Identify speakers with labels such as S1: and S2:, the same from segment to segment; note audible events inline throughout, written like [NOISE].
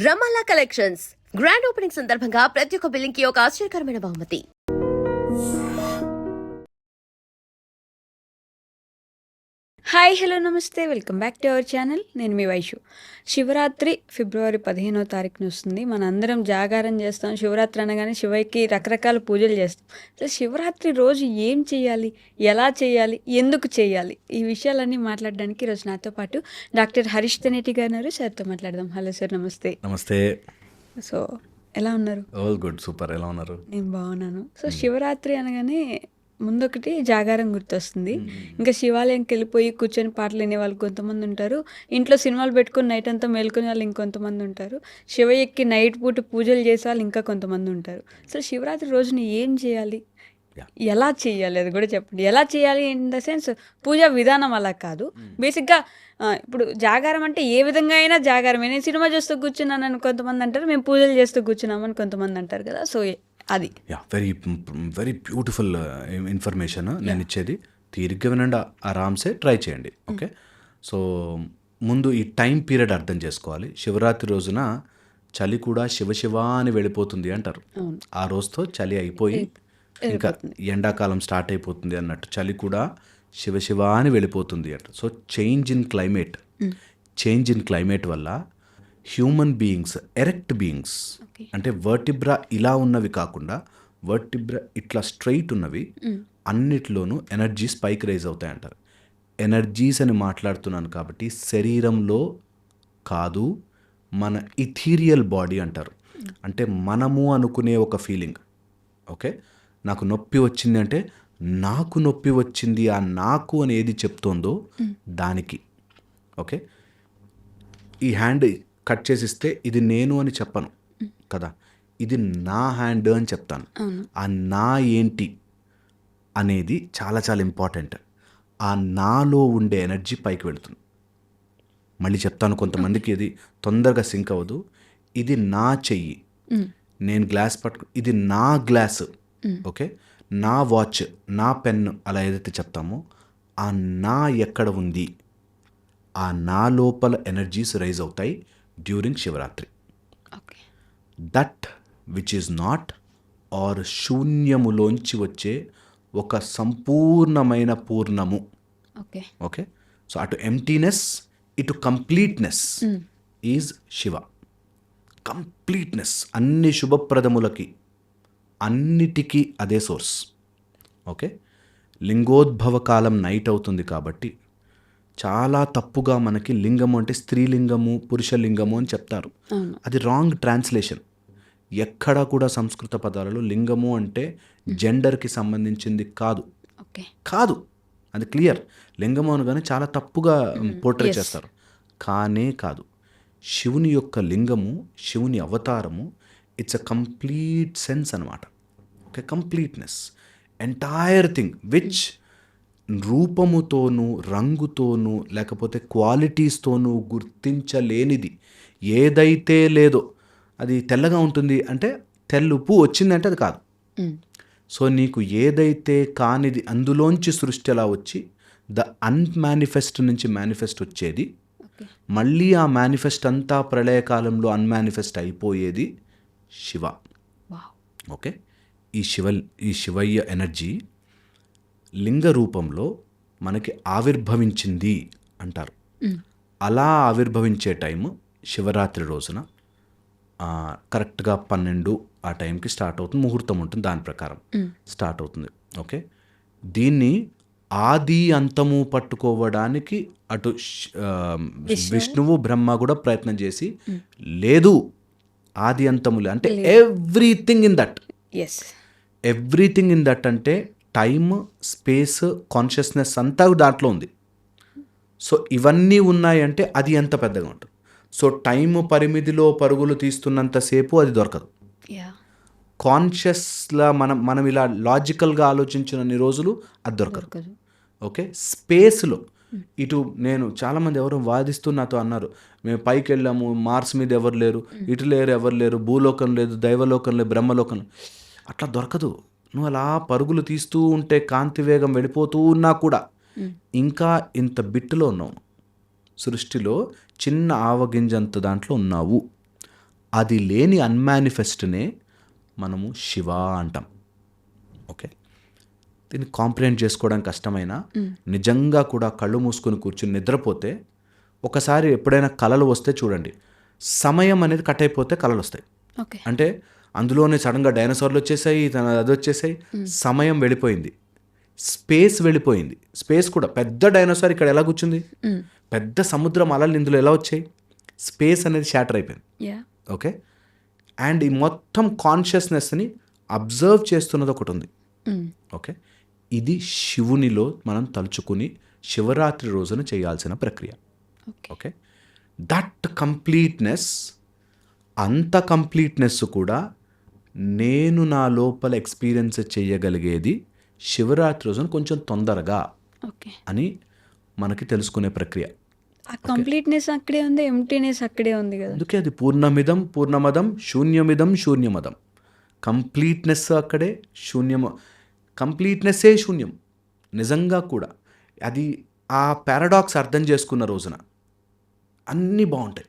S1: రమాలా collections. Grand opening సందర్భంగా ప్రతి ఒక్క బిల్లింగ్కి ఒక ఆశ్చర్యకరమైన బహుమతి.
S2: హాయ్ హలో నమస్తే. Welcome back to our channel. నేను మీ వైషు. శివరాత్రి ఫిబ్రవరి పదిహేనో తారీఖున వస్తుంది. మన అందరం జాగారం చేస్తాం. శివరాత్రి అనగానే శివయ్యకి రకరకాల పూజలు చేస్తాం. సో శివరాత్రి రోజు ఏం చేయాలి? ఎలా చేయాలి? ఎందుకు చేయాలి? ఈ విషయాలన్నీ మాట్లాడడానికి ఈరోజు నాతో పాటు డాక్టర్ హరీష్ తనేటి గారు సార్తో మాట్లాడదాం. హలో సార్ నమస్తే.
S3: నమస్తే.
S2: సో ఎలా ఉన్నారు?
S3: ఆల్ గుడ్ సూపర్ ఎలా ఉన్నారు?
S2: నేను బాగున్నాను. సో శివరాత్రి అనగానే ముందొకటి జాగారం గుర్తొస్తుంది. ఇంకా శివాలయంకి వెళ్ళిపోయి కూర్చొని పాటలు వినే వాళ్ళు కొంతమంది ఉంటారు. ఇంట్లో సినిమాలు పెట్టుకుని నైట్ అంతా మేల్కొనే వాళ్ళు ఇంకొంతమంది ఉంటారు. శివయ్యకి నైట్ పూట పూజలు చేసే వాళ్ళు ఇంకా కొంతమంది ఉంటారు. సో శివరాత్రి రోజున ఏం చేయాలి. ఎలా చేయాలి? అది కూడా చెప్పండి. ఎలా చేయాలి ఇన్ ద సెన్స్ పూజా విధానం అలా కాదు. బేసిక్గా ఇప్పుడు జాగారం అంటే ఏ విధంగా అయినా జాగారమే నేను సినిమా చూస్తూ కూర్చున్నానని కొంతమంది అంటారు. మేము పూజలు చేస్తూ కూర్చున్నామని కొంతమంది అంటారు కదా. సో అది.
S3: Yeah very very beautiful information నేను ఇచ్చేది. తీరిగ్గా వినండి ఆరామ్సే ట్రై చేయండి ఓకే సో ముందు ఈ టైం పీరియడ్ అర్థం చేసుకోవాలి. శివరాత్రి రోజున చలి కూడా శివ శివ అని వెళ్ళిపోతుంది అంటారు. ఆ రోజుతో చలి అయిపోయి ఇంకా ఎండాకాలం స్టార్ట్ అయిపోతుంది అన్నట్టు చలి కూడా శివ శివ అని వెళ్ళిపోతుంది అంట so change in climate change in climate వల్ల హ్యూమన్ బీయింగ్స్ ఎరెక్ట్ బీయింగ్స్ అంటే వర్టిబ్రా ఇలా ఉన్నవి కాకుండా వర్టిబ్రా ఇట్లా స్ట్రైట్ ఉన్నవి అన్నిట్లోనూ ఎనర్జీస్ పైకి రైజ్ అవుతాయి అంటారు ఎనర్జీస్ అని మాట్లాడుతున్నాను కాబట్టి శరీరంలో కాదు మన ఇథీరియల్ బాడీ అంటారు. అంటే మనము అనుకునే ఒక ఫీలింగ్. ఓకే? నాకు నొప్పి వచ్చింది అంటే నాకు నొప్పి వచ్చింది ఆ నాకు అని ఏది చెప్తోందో దానికి. ఓకే? ఈ హ్యాండ్ కట్ చేసిస్తే ఇది నేను అని చెప్పను. కదా? ఇది నా హ్యాండ్ అని చెప్తాను. ఆ నా ఏంటి అనేది చాలా చాలా ఇంపార్టెంట్ ఆ నాలో ఉండే ఎనర్జీ పైకి వెళుతుంది. మళ్ళీ చెప్తాను కొంతమందికి ఇది తొందరగా సింక్ అవ్వదు. ఇది నా చెయ్యి. నేను గ్లాస్ పట్టుకు ఇది నా గ్లాస్ ఓకే? నా వాచ్ నా పెన్ అలా ఏదైతే చెప్తామో ఆ నా ఎక్కడ ఉంది? ఆ నా లోపల ఎనర్జీస్ రైజ్ అవుతాయి during Shivaratri. That which is not or శూన్యములోంచి వచ్చే ఒక సంపూర్ణమైన పూర్ణము.
S2: ఓకే
S3: ఓకే సో అటు ఎంటీనెస్ ఇటు కంప్లీట్నెస్ ఈజ్ శివ కంప్లీట్నెస్ అన్ని శుభప్రదములకి అన్నిటికీ అదే సోర్స్ ఓకే లింగోద్భవ కాలం నైట్ అవుతుంది కాబట్టి చాలా తప్పుగా మనకి లింగము అంటే స్త్రీలింగము పురుషలింగము అని చెప్తారు. అది రాంగ్ ట్రాన్స్లేషన్. ఎక్కడా కూడా సంస్కృత పదాలలో లింగము అంటే జెండర్కి సంబంధించింది కాదు. కాదు. అది క్లియర్. లింగము అనగానే చాలా తప్పుగా పోర్ట్రే చేస్తారు. కానే కాదు. శివుని యొక్క లింగము శివుని అవతారము ఇట్స్ అ కంప్లీట్ సెన్స్ అనమాట okay completeness entire thing which రూపముతోనూ రంగుతోనూ లేకపోతే క్వాలిటీస్తోనూ గుర్తించలేనిది. ఏదైతే లేదో అది తెల్లగా ఉంటుంది అంటే తెల్లుపు వచ్చిందంటే అది కాదు. సో నీకు ఏదైతే కానిది అందులోంచి సృష్టి అలా వచ్చి ద అన్మానిఫెస్ట్ నుంచి మేనిఫెస్ట్ వచ్చేది మళ్ళీ ఆ మేనిఫెస్ట్ అంతా ప్రళయకాలంలో అన్మానిఫెస్ట్ అయిపోయేది శివ. ఓకే? ఈ శివ ఈ శివయ్య ఎనర్జీ లింగ రూపంలో మనకి ఆవిర్భవించింది అంటారు. అలా ఆవిర్భవించే టైము శివరాత్రి రోజున కరెక్ట్గా పన్నెండు ఆ టైంకి స్టార్ట్ అవుతుంది ముహూర్తం ఉంటుంది దాని ప్రకారం స్టార్ట్ అవుతుంది. ఓకే? దీన్ని ఆది అంతము పట్టుకోవడానికి అటు విష్ణువు బ్రహ్మ కూడా ప్రయత్నం చేసి లేదు ఆది అంతములే అంటే everything in that.
S2: Yes
S3: everything in that అంటే టైమ్ స్పేస్ కాన్షియస్నెస్ అంతా దాంట్లో ఉంది. సో ఇవన్నీ ఉన్నాయంటే అది ఎంత పెద్దగా ఉంటుంది. సో టైం పరిమితిలో పరుగులు తీస్తున్నంతసేపు అది దొరకదు. కాన్షియస్లా మనం మనం ఇలా లాజికల్గా ఆలోచించినన్ని రోజులు అది దొరకదు. ఓకే? స్పేస్లో. ఇటు నేను చాలామంది ఎవరు వాదిస్తూ నాతో అన్నారు. మేము పైకి వెళ్ళాము మార్స్ మీద ఎవరు లేరు ఇటు లేరు ఎవరు లేరు భూలోకం లేదు దైవలోకం లేదు బ్రహ్మలోకం. అట్లా దొరకదు. నువ్వు అలా పరుగులు తీస్తూ ఉంటే కాంతి వేగం వెళ్ళిపోతూ ఉన్నా కూడా ఇంకా ఇంత బిట్టులో ఉన్నావు. సృష్టిలో చిన్న ఆవగింజంత దాంట్లో ఉన్నావు. అది లేని అన్మానిఫెస్ట్నే మనము శివ అంటాం. ఓకే? దీన్ని కాంప్రిహెండ్ చేసుకోవడం కష్టమైన నిజంగా కూడా కళ్ళు మూసుకొని కూర్చుని నిద్రపోతే ఒకసారి ఎప్పుడైనా కళలు వస్తే చూడండి. సమయం అనేది కట్ అయిపోతే కళలు వస్తాయి. అంటే అందులోనే సడన్గా డైనోసార్లు వచ్చేసాయి తన అది వచ్చేసాయి. సమయం వెళ్ళిపోయింది. స్పేస్ వెళ్ళిపోయింది. స్పేస్ కూడా పెద్ద డైనోసార్ ఇక్కడ ఎలా కూర్చుంది? పెద్ద సముద్రం అలలు ఇందులో ఎలా వచ్చాయి? స్పేస్ అనేది షాటర్ అయిపోయింది. ఓకే? అండ్ ఈ మొత్తం కాన్షియస్నెస్ని అబ్జర్వ్ చేస్తున్నది ఒకటి ఉంది. ఓకే? ఇది శివునిలో మనం తలుచుకుని శివరాత్రి రోజున చేయాల్సిన ప్రక్రియ.
S2: ఓకే?
S3: దట్ కంప్లీట్నెస్ అంత కంప్లీట్నెస్ కూడా నేను నా లోపల ఎక్స్పీరియన్స్ చేయగలిగేది శివరాత్రి రోజున కొంచెం తొందరగా
S2: ఓకే.
S3: అని మనకి తెలుసుకునే ప్రక్రియ.
S2: కంప్లీట్నెస్ అక్కడే ఉంది ఎంటీనెస్ అక్కడే ఉంది కదా.
S3: అందుకే అది పూర్ణమిదం పూర్ణమదం శూన్యమిదం శూన్యమదం. కంప్లీట్నెస్ అక్కడే శూన్యము కంప్లీట్నెస్సే శూన్యం. నిజంగా కూడా అది ఆ పారాడాక్స్ అర్థం చేసుకున్న రోజున అన్నీ బాగుంటాయి.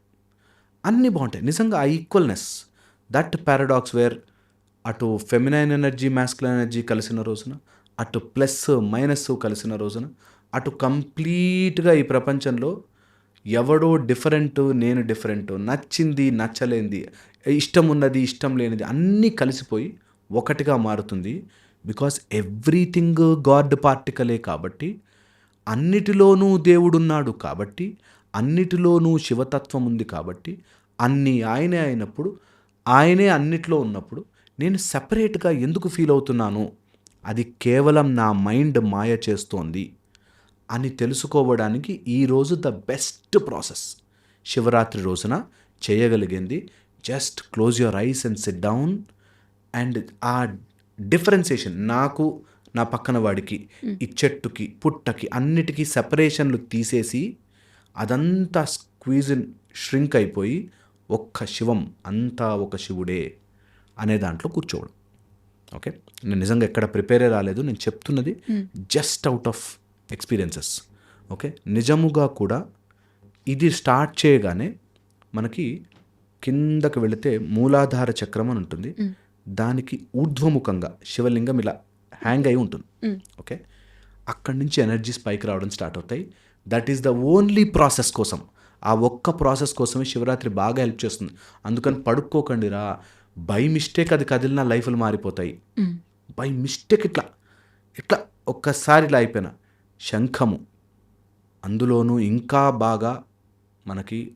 S3: అన్నీ బాగుంటాయి. నిజంగా ఆ ఈక్వల్నెస్ దట్ పారాడాక్స్ వేర్ అటు ఫెమినైన్ ఎనర్జీ మ్యాస్కులైన్ ఎనర్జీ కలిసిన రోజున అటు ప్లస్ మైనస్ కలిసిన రోజున అటు కంప్లీట్గా ఈ ప్రపంచంలో ఎవడో డిఫరెంట్ నేను డిఫరెంట్ నచ్చింది నచ్చలేనిది ఇష్టం ఉన్నది ఇష్టం లేనిది అన్నీ కలిసిపోయి ఒకటిగా మారుతుంది. బికాస్ ఎవ్రీథింగ్ గాడ్ పార్టికలే కాబట్టి అన్నిటిలోనూ దేవుడున్నాడు కాబట్టి అన్నిటిలోనూ శివతత్వం ఉంది కాబట్టి అన్నీ ఆయనే అయినప్పుడు ఆయనే అన్నిట్లో ఉన్నప్పుడు నేను సపరేట్గా ఎందుకు ఫీల్ అవుతున్నాను? అది కేవలం నా మైండ్ మాయ చేస్తోంది అని తెలుసుకోవడానికి ఈరోజు ద బెస్ట్ ప్రాసెస్ శివరాత్రి రోజున చేయగలిగింది just close your eyes and sit down and ఆ డిఫరెన్సియేషన్ నాకు నా పక్కన వాడికి ఈ చెట్టుకి పుట్టకి అన్నిటికీ సెపరేషన్లు తీసేసి అదంతా స్క్వీజ్ ష్రింక్ అయిపోయి ఒక్క శివం అంతా ఒక శివుడే. అనే దాంట్లో కూర్చోవడం. ఓకే? నేను నిజంగా ఎక్కడ ప్రిపేరే రాలేదు. నేను చెప్తున్నది just out of experiences. Okay? నిజముగా కూడా ఇది స్టార్ట్ చేయగానే మనకి కిందకి వెళితే మూలాధార చక్రం అని ఉంటుంది. దానికి ఊర్ధ్వముఖంగా శివలింగం ఇలా హ్యాంగ్ అయి ఉంటుంది. ఓకే? అక్కడి నుంచి ఎనర్జీస్ పైకి రావడం స్టార్ట్ అవుతాయి. That is the only process కోసం. ఆ ఒక్క ప్రాసెస్ కోసమే శివరాత్రి బాగా హెల్ప్ చేస్తుంది. అందుకని పడుక్కోకండి రా బై మిస్టేక్ అది కదిలిన లైఫ్లు మారిపోతాయి. బై మిస్టేక్ ఇట్లా. ఇట్లా ఒక్కసారి ఇలా అయిపోయిన. శంఖము. అందులోనూ ఇంకా బాగా మనకి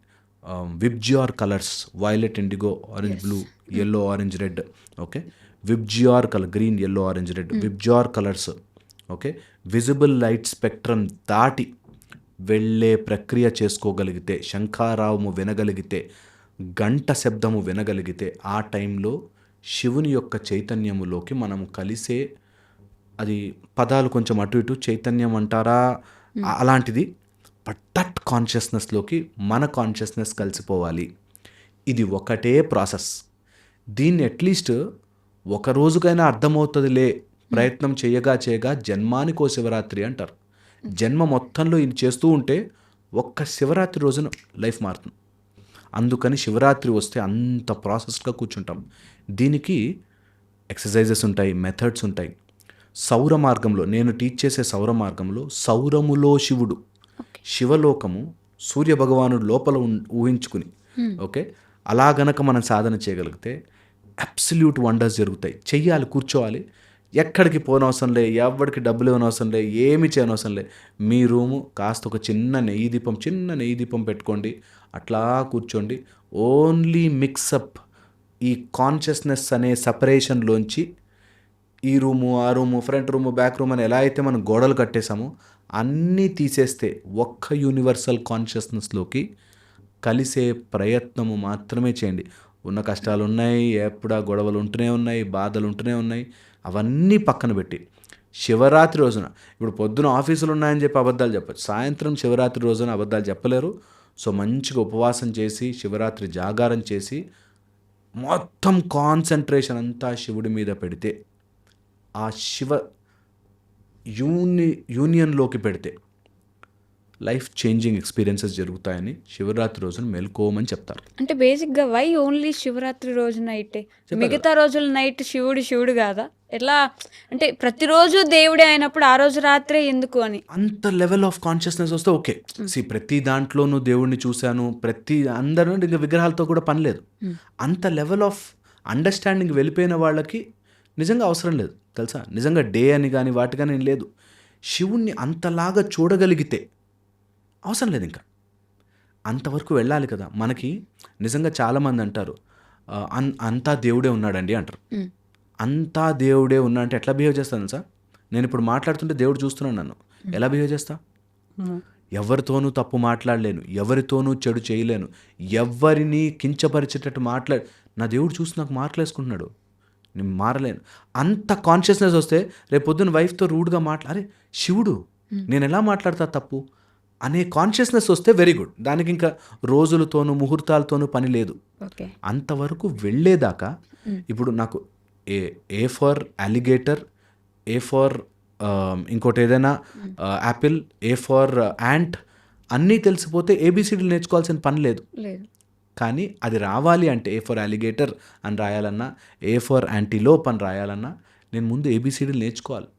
S3: VIBGYOR colours violet indigo orange blue yellow orange red okay VIBGYOR colour green yellow orange red VIBGYOR colours okay visible light spectrum దాటి వెళ్ళే ప్రక్రియ చేసుకోగలిగితే శంఖారావము వినగలిగితే గంట శబ్దము వినగలిగితే ఆ టైంలో శివుని యొక్క చైతన్యములోకి మనం కలిసే అది పదాలు కొంచెం అటు ఇటు చైతన్యం అంటారా? అలాంటిది బట్ దట్ కాన్షియస్నెస్లోకి మన కాన్షియస్నెస్ కలిసిపోవాలి. ఇది ఒకటే ప్రాసెస్. దీన్ని అట్లీస్ట్ ఒక రోజుకైనా అర్థమవుతుందిలే. ప్రయత్నం చేయగా చేయగా జన్మానికో శివరాత్రి అంటారు. జన్మ మొత్తంలో ఇది చేస్తూ ఉంటే ఒక్క శివరాత్రి రోజున లైఫ్ మారుతుంది. అందుకని శివరాత్రి వస్తే అంత ప్రాసెస్గా కూర్చుంటాం. దీనికి ఎక్సర్సైజెస్ ఉంటాయి మెథడ్స్ ఉంటాయి. సౌర మార్గంలో నేను టీచ్ చేసే సౌర మార్గంలో సౌరములో శివుడు. శివలోకము సూర్య భగవానుడు లోపల ఊహించుకుని. ఓకే? అలా గనక మనం సాధన చేయగలిగితే అబ్సల్యూట్ వండర్స్ జరుగుతాయి. చెయ్యాలి కూర్చోవాలి. ఎక్కడికి పోనవసరం లే ఎవరికి డబ్బులు ఇవ్వనవసరం లే ఏమి చేయనవసరం లే. మీ రూము కాస్త ఒక చిన్న నెయ్యి దీపం చిన్న నెయ్యి దీపం పెట్టుకోండి. అట్లా కూర్చోండి. ఓన్లీ మిక్సప్ ఈ కాన్షియస్నెస్ అనే సపరేషన్లోంచి ఈ రూము ఆ room front room back room అని ఎలా అయితే మనం గోడలు కట్టేసామో అన్నీ తీసేస్తే ఒక్క యూనివర్సల్ కాన్షియస్నెస్లోకి కలిసే ప్రయత్నము మాత్రమే చేయండి. ఉన్న కష్టాలు ఉన్నాయి ఎప్పుడా గొడవలు ఉంటూనే ఉన్నాయి బాధలు ఉంటూనే ఉన్నాయి అవన్నీ పక్కన పెట్టి. శివరాత్రి రోజున ఇప్పుడు పొద్దున ఆఫీసులు ఉన్నాయని చెప్పి అబద్ధాలు చెప్పచ్చు. సాయంత్రం శివరాత్రి రోజున అబద్ధాలు చెప్పలేరు. సో మంచిగా ఉపవాసం చేసి శివరాత్రి జాగారం చేసి మొత్తం కాన్సన్ట్రేషన్ అంతా శివుడి మీద పెడితే ఆ శివ యూని యూనియన్లోకి పెడితే లైఫ్ చేంజింగ్ ఎక్స్పీరియన్సెస్ జరుగుతాయని శివరాత్రి రోజున మేల్కోమని చెప్తారు.
S2: అంటే బేసిక్గా వై ఓన్లీ శివరాత్రి రోజు నైటే మిగతా రోజుల నైట్ శివుడు శివుడు కాదా? ఎట్లా? అంటే ప్రతిరోజు దేవుడే అయినప్పుడు ఆ రోజు రాత్రే ఎందుకు అని?
S3: అంత లెవెల్ ఆఫ్ కాన్షియస్నెస్ వస్తే ఓకే. సి ప్రతి దాంట్లోనూ దేవుడిని చూశాను ప్రతి అందరూ ఇంకా విగ్రహాలతో కూడా పని లేదు. అంత లెవెల్ ఆఫ్ అండర్స్టాండింగ్ వెళ్ళిపోయిన వాళ్ళకి నిజంగా అవసరం లేదు. తెలుసా? నిజంగా డే అని కానీ వాటి కానీ లేదు. శివుణ్ణి అంతలాగా చూడగలిగితే అవసరం లేదు ఇంకా. అంతవరకు వెళ్ళాలి కదా. మనకి నిజంగా చాలామంది అంటారు "ఆ, అన్ అంతా దేవుడే ఉన్నాడండి అంటారు. అంతా దేవుడే ఉన్నా అంటే ఎట్లా బిహేవ్ చేస్తాను సార్ నేను ఇప్పుడు మాట్లాడుతుంటే దేవుడు చూస్తున్నాను నన్ను. ఎలా బిహేవ్ చేస్తా? ఎవరితోనూ తప్పు మాట్లాడలేను ఎవరితోనూ చెడు చేయలేను ఎవరిని కించపరిచేటట్టు మాట్లాడు నా దేవుడు చూసి నాకు మార్కులు వేసుకుంటున్నాడు. నేను మారలేను. అంత కాన్షియస్నెస్ వస్తే రేపు పొద్దున్న వైఫ్తో రూడ్గా మాట్లా అరే శివుడు నేను ఎలా మాట్లాడతా తప్పు? అనే కాన్షియస్నెస్ వస్తే వెరీ గుడ్ దానికి ఇంకా రోజులతోనూ ముహూర్తాలతోనూ పని లేదు. అంతవరకు వెళ్ళేదాకా ఇప్పుడు నాకు A A for alligator A for ఇంకోటి ఏదైనా యాపిల్ ఏ ఫర్ యాంట్ అన్నీ తెలిసిపోతే ఏబిసిడీలు నేర్చుకోవాల్సిన పని లేదు. కానీ అది రావాలి అంటే ఏ ఫర్ అలిగేటర్ అని రాయాలన్నా ఏ ఫర్ యాంటీలోప్ అని రాయాలన్నా నేను ముందు ఏబిసిడీలు నేర్చుకోవాలి.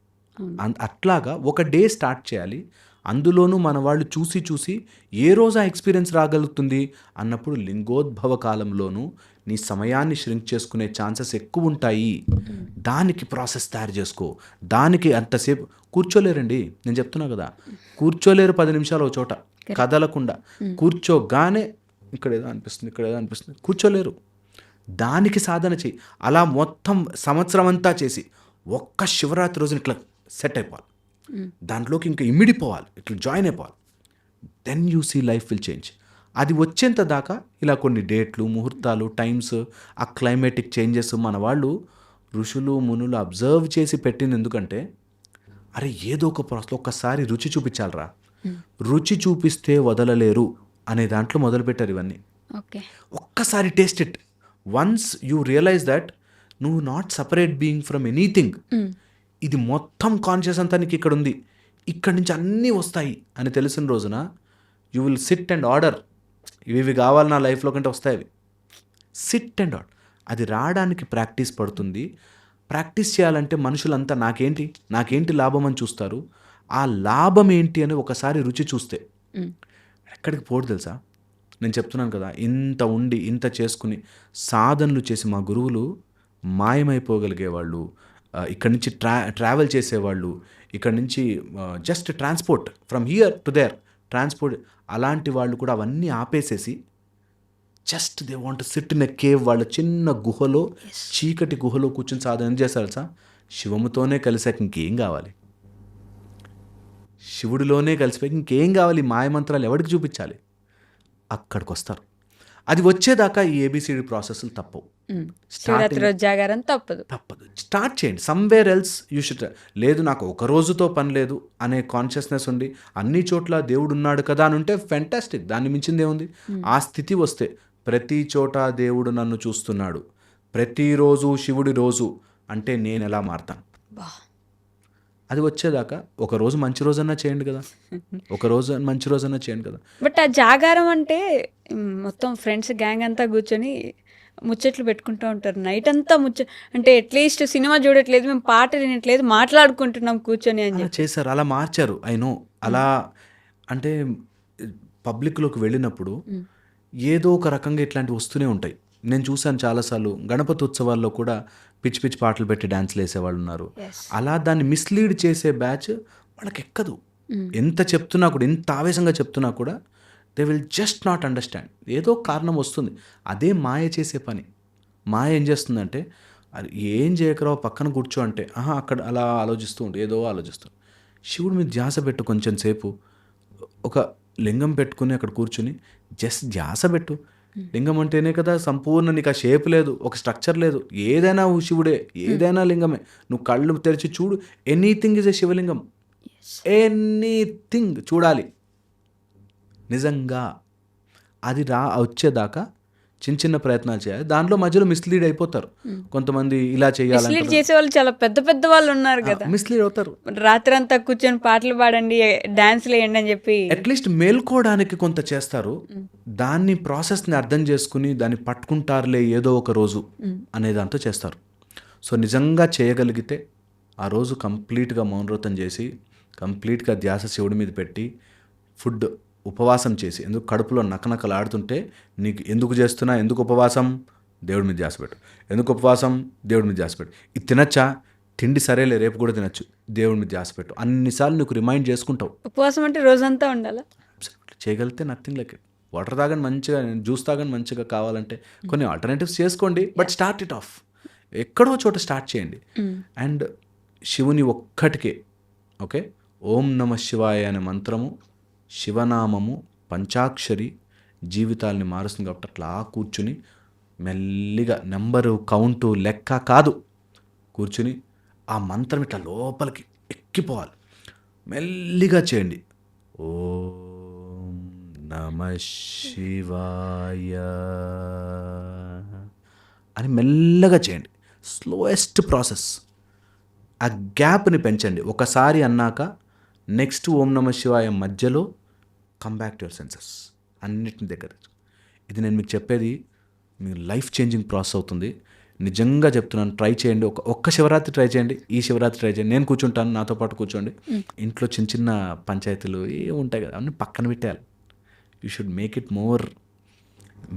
S3: అట్లాగా ఒక డే స్టార్ట్ చేయాలి. అందులోనూ మన వాళ్ళు చూసి చూసి ఏ రోజు ఆ ఎక్స్పీరియన్స్ రాగలుగుతుంది అన్నప్పుడు లింగోద్భవ కాలంలోనూ నీ సమయాన్ని ష్రింక్ చేసుకునే ఛాన్సెస్ ఎక్కువ ఉంటాయి. దానికి ప్రాసెస్ తయారు చేసుకో. దానికి అంతసేపు కూర్చోలేరండి. నేను చెప్తున్నా కదా. కూర్చోలేరు పది నిమిషాలు ఒక చోట. కదలకుండా. కూర్చోగానే ఇక్కడ ఏదో అనిపిస్తుంది ఇక్కడ ఏదో అనిపిస్తుంది. కూర్చోలేరు. దానికి సాధన చేయి. అలా మొత్తం సంవత్సరం అంతా చేసి ఒక్క శివరాత్రి రోజున ఇట్లా సెట్ అయిపోవాలి. దాంట్లోకి ఇంకా ఇమిడిపోవాలి ఇట్లా జాయిన్ అయిపోవాలి. Then you see life will change అది వచ్చేంత దాకా ఇలా కొన్ని డేట్లు ముహూర్తాలు టైమ్స్ ఆ క్లైమేటిక్ చేంజెస్ మన వాళ్ళు ఋషులు మునులు అబ్జర్వ్ చేసి పెట్టింది ఎందుకంటే అరే ఏదో ఒక ప్రాసెస్ ఒక్కసారి రుచి చూపించాలరా. రుచి చూపిస్తే వదలలేరు అనే దాంట్లో మొదలుపెట్టారు ఇవన్నీ.
S2: ఓకే.
S3: ఒక్కసారి taste it once you realise that నువ్వు not separate being from anything ఇది మొత్తం కాన్షియస్ అంతా నీకు ఇక్కడ ఉంది ఇక్కడి నుంచి అన్నీ వస్తాయి అని తెలిసిన రోజున you will sit and order ఇవి ఇవి కావాలి నా లైఫ్లో కంటే వస్తాయి అవి. సిట్ అండ్ ఆర్డర్ అది రావడానికి ప్రాక్టీస్ పడుతుంది. ప్రాక్టీస్ చేయాలంటే మనుషులంతా నాకేంటి? నాకేంటి లాభం అని చూస్తారు? ఆ లాభం ఏంటి అని ఒకసారి రుచి చూస్తే. ఎక్కడికి పోడు తెలుసా? నేను చెప్తున్నాను కదా ఇంత ఉండి ఇంత చేసుకుని సాధనలు చేసి మా గురువులు మాయమైపోగలిగేవాళ్ళు. ఇక్కడి నుంచి ట్రా ట్రావెల్ చేసేవాళ్ళు ఇక్కడి నుంచి just transport from here to there transport అలాంటి వాళ్ళు కూడా అవన్నీ ఆపేసేసి just they want sit in a cave వాళ్ళ చిన్న గుహలో చీకటి గుహలో కూర్చుని సాధన ఏం చేస్తారు సార్ శివముతోనే కలిసాక ఇంకేం కావాలి? శివుడిలోనే కలిసిపోయి ఇంకేం కావాలి? మాయమంత్రాలు ఎవరికి చూపించాలి? అక్కడికి వస్తారు అది వచ్చేదాకా ఈ ఏబిసిడి ప్రాసెస్లు తప్పవు.
S2: జాగారం తప్పదు.
S3: తప్పదు. స్టార్ట్ చేయండి. సమ్వేర్ ఎల్స్ యూ షుడ్ లేదు నాకు ఒక రోజుతో పని లేదు అనే కాన్షియస్నెస్ ఉండి అన్ని చోట్ల దేవుడు ఉన్నాడు కదా అని ఉంటే ఫెంటాస్టిక్ దాన్ని మించింది ఏముంది? ఆ స్థితి వస్తే ప్రతి చోట దేవుడు నన్ను చూస్తున్నాడు. ప్రతిరోజు శివుడి రోజు అంటే నేను ఎలా మారుతాను?
S2: బా.
S3: అది వచ్చేదాకా ఒక రోజు మంచి రోజన్నా చేయండి కదా. [LAUGHS] ఒక రోజు మంచి రోజన్నా చేయండి కదా.
S2: బట్ ఆ జాగారం అంటే మొత్తం ఫ్రెండ్స్ గ్యాంగ్ అంతా కూర్చొని ముచ్చట్లు పెట్టుకుంటూ ఉంటారు. నైట్ అంతా ముచ్చ అంటే అట్లీస్ట్ సినిమా చూడట్లేదు మేము పాట వినట్లేదు మాట్లాడుకుంటున్నాం కూర్చొని అని
S3: చేశారు అలా మార్చారు ఐ నో. అలా అంటే పబ్లిక్లోకి వెళ్ళినప్పుడు ఏదో ఒక రకంగా ఇట్లాంటివి వస్తూనే ఉంటాయి. నేను చూశాను చాలాసార్లు గణపతి ఉత్సవాల్లో కూడా పిచ్చి పిచ్చి పాటలు పెట్టి డ్యాన్స్లు వేసేవాళ్ళు ఉన్నారు. అలా దాన్ని మిస్లీడ్ చేసే బ్యాచ్ వాళ్ళకి ఎక్కదు ఎంత చెప్తున్నా కూడా ఎంత ఆవేశంగా చెప్తున్నా కూడా they will just not understand ఏదో కారణం వస్తుంది. అదే మాయ చేసే పని. మాయ ఏం చేస్తుందంటే అది ఏం చేయకరావు పక్కన కూర్చో అంటే ఆహా అక్కడ అలా ఆలోచిస్తూ ఉంటే ఏదో ఆలోచిస్తూ శివుడి మీద ధ్యాస పెట్టు కొంచెం సేపు. ఒక లింగం పెట్టుకుని అక్కడ కూర్చుని జస్ట్ ధ్యాస పెట్టు. లింగం అంటేనే కదా సంపూర్ణ నీకు ఆ షేప్ లేదు ఒక స్ట్రక్చర్ లేదు. ఏదైనా శివుడే ఏదైనా లింగమే. నువ్వు కళ్ళు తెరిచి చూడు ఎనీథింగ్ ఇస్ ఎ శివలింగం. ఎనీథింగ్ చూడాలి. నిజంగా అది రా వచ్చేదాకా చిన్న చిన్న ప్రయత్నాలు చేయాలి. దాంట్లో మధ్యలో మిస్లీడ్ అయిపోతారు. కొంతమంది ఇలా
S2: మిస్లీడ్
S3: చేయాలంటే
S2: చేసే వాళ్ళు చాలా పెద్ద పెద్ద వాళ్ళు ఉన్నారు కదా.
S3: మిస్లీడ్ అవుతారు.
S2: రాత్రి అంతా కూర్చొని పాటలు పాడండి డాన్స్లు వేయండి అని చెప్పి.
S3: అట్లీస్ట్ మేల్కోవడానికి కొంత చేస్తారు. దాన్ని ప్రాసెస్ని అర్థం చేసుకుని దాన్ని పట్టుకుంటారులే ఏదో ఒక రోజు అనేదాంతో చేస్తారు. సో నిజంగా చేయగలిగితే ఆ రోజు కంప్లీట్గా మౌనవ్రతం చేసి కంప్లీట్గా ధ్యాస శివుడి మీద పెట్టి ఫుడ్ ఉపవాసం చేసి ఎందుకు కడుపులో నకనకలు ఆడుతుంటే నీకు ఎందుకు చేస్తున్నా ఎందుకు ఉపవాసం? దేవుడి మీద ధ్యాస పెట్టు. ఎందుకు ఉపవాసం? దేవుడి మీద ధ్యాస పెట్టు. ఇది తినచ్చా? తిండి సరేలే రేపు కూడా తినచ్చు. దేవుడి మీద ధ్యాస పెట్టు. అన్నిసార్లు నీకు రిమైండ్ చేసుకుంటావు.
S2: ఉపవాసం అంటే రోజంతా ఉండాలా.
S3: చేయగలిగితే నథింగ్ లైక్ ఇట్. వాటర్ తాగని మంచిగా జ్యూస్ తాగని మంచిగా కావాలంటే కొన్ని ఆల్టర్నేటివ్స్ చేసుకోండి బట్ స్టార్ట్ ఇట్ ఆఫ్. ఎక్కడో చోట స్టార్ట్ చేయండి. అండ్ శివుని ఒక్కటికే ఓకే? ఓం నమ శివాయ అనే మంత్రము శివనామము పంచాక్షరి జీవితాల్ని మారుస్తుంది కాబట్టి అట్లా కూర్చుని మెల్లిగా నెంబరు కౌంటు లెక్క కాదు. కూర్చుని ఆ మంత్రం ఇట్లా లోపలికి ఎక్కిపోవాలి. మెల్లిగా చేయండి. ఓ నమ శివాయ అని మెల్లగా చేయండి. స్లోయెస్ట్ ప్రాసెస్ ఆ గ్యాప్ని పెంచండి. ఒకసారి అన్నాక నెక్స్ట్ ఓం నమ శివాయ మధ్యలో come back to your senses అన్నిటిని దగ్గర. ఇది నేను మీకు చెప్పేది మీ లైఫ్ చేంజింగ్ ప్రాసెస్ అవుతుంది. నిజంగా చెప్తున్నాను ట్రై చేయండి. ఒక ఒక్క శివరాత్రి ట్రై చేయండి ఈ శివరాత్రి ట్రై చేయండి. నేను కూర్చుంటాను నాతో పాటు కూర్చోండి. ఇంట్లో చిన్న చిన్న పంచాయతీలు ఏ ఉంటాయి కదా అన్నీ పక్కన పెట్టేయాలి. You should make it more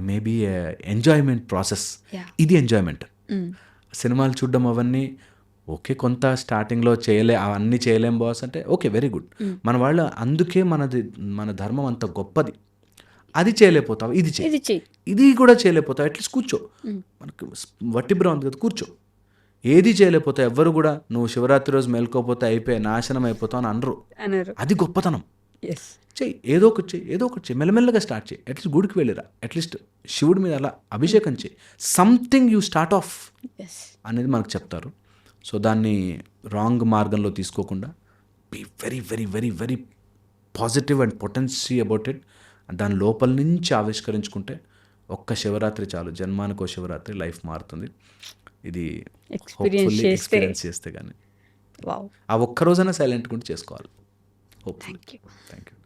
S3: maybe enjoyment process. ఇది ఎంజాయ్మెంట్ సినిమాలు చూడడం అవన్నీ ఓకే కొంత స్టార్టింగ్లో చేయలే అవన్నీ చేయలేం బాస్ అంటే ఓకే వెరీ గుడ్. మన వాళ్ళు అందుకే మనది మన ధర్మం అంత గొప్పది. అది చేయలేకపోతావు ఇది చేయి.
S2: ఇది
S3: కూడా చేయలేకపోతావు అట్లీస్ట్ కూర్చో. మనకు వట్టి ఉంది కదా కూర్చో. ఏది చేయలేకపోతావు ఎవ్వరు కూడా నువ్వు శివరాత్రి రోజు మేల్కోపోతే అయిపోయి నాశనం అయిపోతావు అని అనరు. అది గొప్పతనం. చెయ్యి ఏదో ఒకటి చెయ్యి ఏదో ఒకటి చెయ్యి మెల్లమెల్లగా స్టార్ట్ చేయి అట్లీస్ట్ గుడికి వెళ్ళిరా. అట్లీస్ట్ శివుడి మీద అలా అభిషేకం చేయి సంథింగ్ యూ స్టార్ట్ ఆఫ్ అనేది మనకు చెప్తారు. సో దాన్ని రాంగ్ మార్గంలో తీసుకోకుండా be very very very very positive and potency about it దాని లోపల నుంచి ఆవిష్కరించుకుంటే ఒక్క శివరాత్రి చాలు. జన్మానికి శివరాత్రి లైఫ్ మారుతుంది. ఇది hopefully
S2: చేస్తే.
S3: కానీ ఆ ఒక్క రోజైనా సైలెంట్గా ఉండి చేసుకోవాలి. Hopefully thank you